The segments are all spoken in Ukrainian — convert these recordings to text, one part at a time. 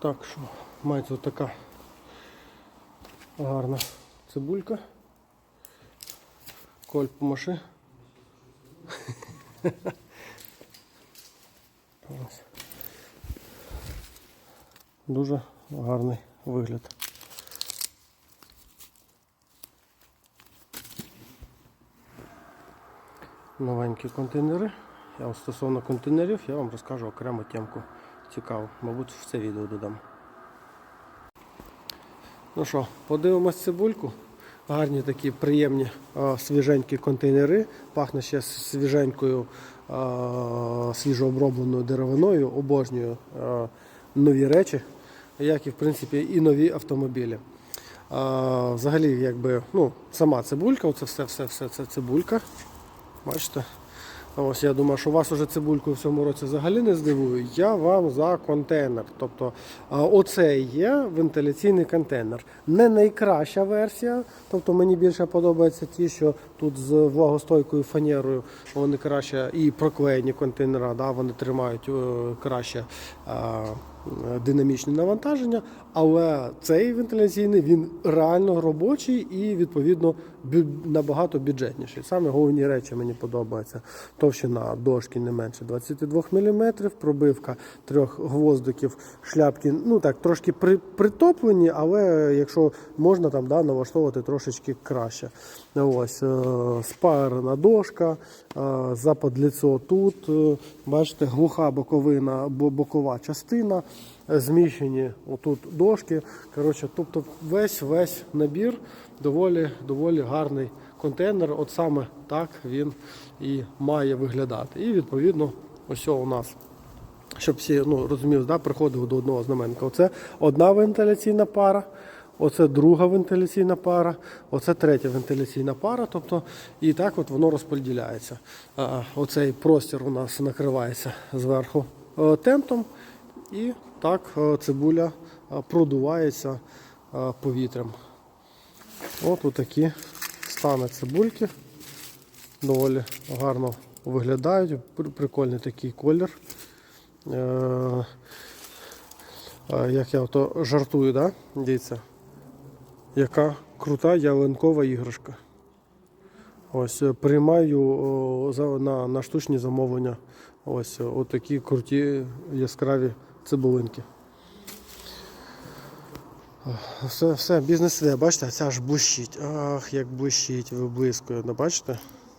Так що мається така гарна цибулька. Коль помаши. Ось. Дуже гарний вигляд. Новенькі контейнери. Я стосовно контейнерів я вам розкажу окремо темку цікаву. Мабуть, в це відео додам. Ну що, подивимось цибульку. Гарні такі приємні свіженькі контейнери. Пахне ще свіженькою свіжообробленою деревиною. Обожнюю нові речі, як і в принципі і нові автомобілі. Взагалі, якби, ну, сама цибулька, оце все, все, все це цибулька. Бачите? Ось я думаю, що вас уже цибулькою в цьому році взагалі не здивую. Я вам за контейнер. Тобто оце є вентиляційний контейнер. Не найкраща версія. Тобто мені більше подобаються ті, що тут з влагостойкою фанерою вони краще і проклеєні контейнера, да, вони тримають е, краще динамічне навантаження. Але цей вентиляційний він реально робочий і відповідно набагато бюджетніший. Саме головні речі мені подобаються. Товщина дошки не менше 22 мм, пробивка трьох гвоздиків, шляпки, ну так, трошки при, притоплені, але якщо можна там да, налаштовувати трошечки краще. Ось, е, спарена дошка, е, западліцо тут, е, бачите, глуха боковина, бо- бокова частина, зміщені отут дошки. Коротше, тобто весь весь набір доволі, доволі гарний контейнер. От саме так він і має виглядати. І відповідно, ось у нас щоб всі ну, розуміли, да, приходили до одного знаменника. Оце одна вентиляційна пара, оце друга вентиляційна пара, оце третя вентиляційна пара. Тобто, і так от воно розподіляється. Оцей простір у нас накривається зверху е, тентом, і так е, цибуля е, продувається е, повітрям. От такі стани цибульки. Доволі гарно виглядають. Прикольний такий колір. Як я ото жартую, да? Дивіться, яка крута ялинкова іграшка. Ось приймаю на, на штучні замовлення. Ось такі круті яскраві цибулинки. Все, все, бізнес іде, бачите, ця ж блищить. Ах, як блищить, виблискує. Ну, бачите?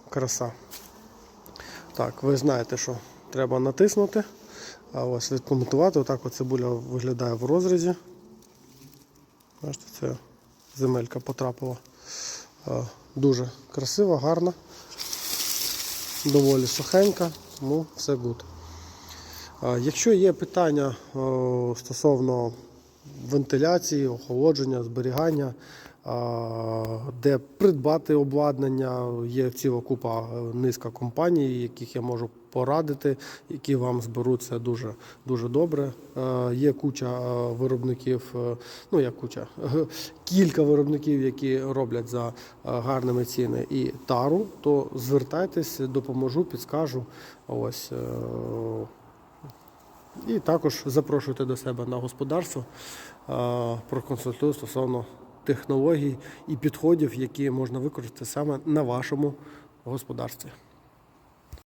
Краса. Так, ви знаєте, що треба натиснути. А ось відкоментувати. Отак от цибуля виглядає в розрізі. Бачите, це земелька потрапила. Дуже красива, гарна, доволі сухенька, тому все гуд. Якщо є питання стосовно вентиляції, охолодження, зберігання, де придбати обладнання, є ціла купа е, низка компаній, яких я можу порадити, які вам зберуть це дуже, дуже добре. Е, Є куча е, виробників, ну як куча, кілька виробників, які роблять за гарними цінами і тару, то звертайтесь, допоможу, підскажу. Ось. І також запрошуйте до себе на господарство, проконсультую стосовно технологій і підходів, які можна використати саме на вашому господарстві.